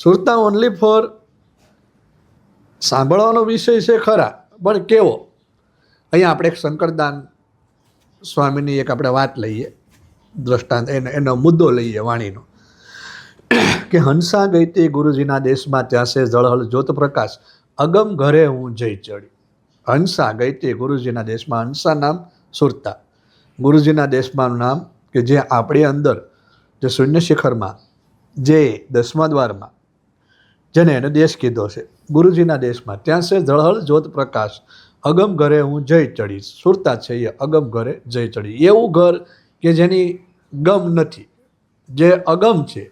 સુરતા only for સાંભળવાનો વિષય છે ખરા, પણ કેવો? અહીંયા આપણે એક શંકરદાન સ્વામીની એક આપણે વાત લઈએ, દ્રષ્ટાંત, એનો એનો મુદ્દો લઈએ વાણીનો. કે હંસા ગઈ તે ગુરુજીના દેશમાં ત્યાં છે જળહળ જ્યોત પ્રકાશ, અગમ ઘરે હું જઈ ચડી હંસા ગઈ તે ગુરુજીના દેશમાં, હંસા નામ સુરતા. ગુરુજીના દેશમાંનું નામ કે જે આપણી અંદર, જે શૂન્ય શિખરમાં, જે દસમા દ્વારમાં જેને એને દેશ કીધો છે. ગુરુજીના દેશમાં ત્યાં છે જળહળ જ્યોત પ્રકાશ. અગમ ઘરે હું જઈ ચડી સુરતા છે એ અગમ ઘરે જઈ ચડી. એવું ઘર કે જેની ગમ નથી. જે અગમ છે.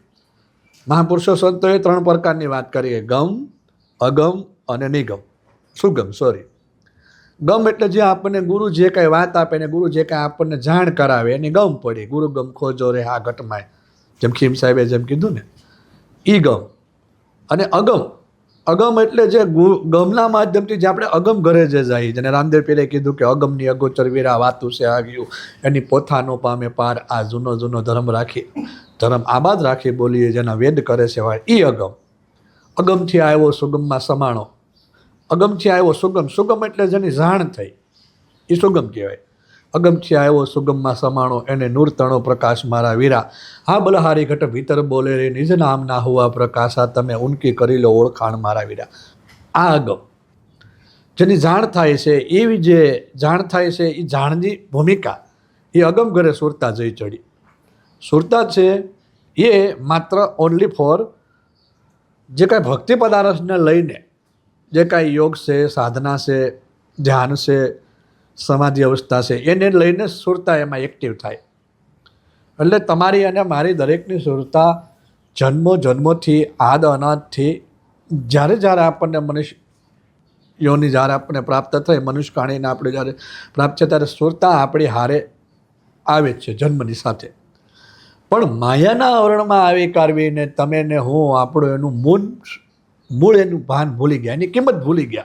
મહાપુરુષો સંતોએ ત્રણ પ્રકારની વાત કરી ગમ, અગમ અને નિગમ. સુગમ સોરી ગમ એટલે જે આપણને ગુરુ જે કાંઈ વાત આપે ને ગુરુ જે કાંઈ આપણને જાણ કરાવે એની ગમ પડી. ગુરુ ગમ ખોજો રે આ ઘટમાય. જેમ ખીમ સાહેબે જેમ કીધું ને, ઈ ગમ. અને અગમ. અગમ એટલે જે ગમના માધ્યમથી જે આપણે અગમ ઘરે જે જાય જેને રામદેવ પીરે કીધું કે અગમની અગોચર વીરા વાતું છે આવ્યું એની પોથાનો પામે પાર આ જૂનો જૂનો ધર્મ રાખી, ધર્મ આબાદ રાખી બોલીએ જેના વેદ કરે છે વાળ ઈ અગમ. અગમથી આવ્યો સુગમમાં સમાણો. અગમથી આવ્યો સુગમ. સુગમ એટલે જેની જાણ થઈ. એ સુગમ કહેવાય. અગમથી આવ્યો સુગમમાં સમાણો એને નૂરતણો પ્રકાશ મારા વીરા. હા બલહારી ઘટ ભીતર બોલે રે, નિજ નામ ના હુવા પ્રકાશા તમે ઉનકી કરી લો ઓળખાણ મારા વીરા. આ અગમ જેની જાણ થાય છે, એવી જે જાણ થાય છે એ જાણની ભૂમિકા. એ અગમ ઘરે સુરતા જઈ ચડી. સુરતા છે, એ માત્ર ઓનલી ફોર જે કાંઈ ભક્તિ પદાર્થને લઈને, જે કાંઈ યોગ છે, સાધના છે, ધ્યાન છે સમાધિ અવસ્થા છે. એને લઈને સુરતા એમાં એક્ટિવ થાય. એટલે તમારી અને મારી દરેકની સુરતા જન્મો જન્મોથી, આદ અનાદથી, જ્યારે જ્યારે આપણને મનુષ્ય યોની જ્યારે આપણને પ્રાપ્ત થાય મનુષ્ય કાણીને આપણે જ્યારે પ્રાપ્ત છે ત્યારે સુરતા આપણી હારે આવે જ છે જન્મની સાથે. પણ માયાના આવરણમાં આવી કાઢવીને તમે ને હું આપણું એનું મૂળ મૂળ એનું ભાન ભૂલી ગયા. એની કિંમત ભૂલી ગયા.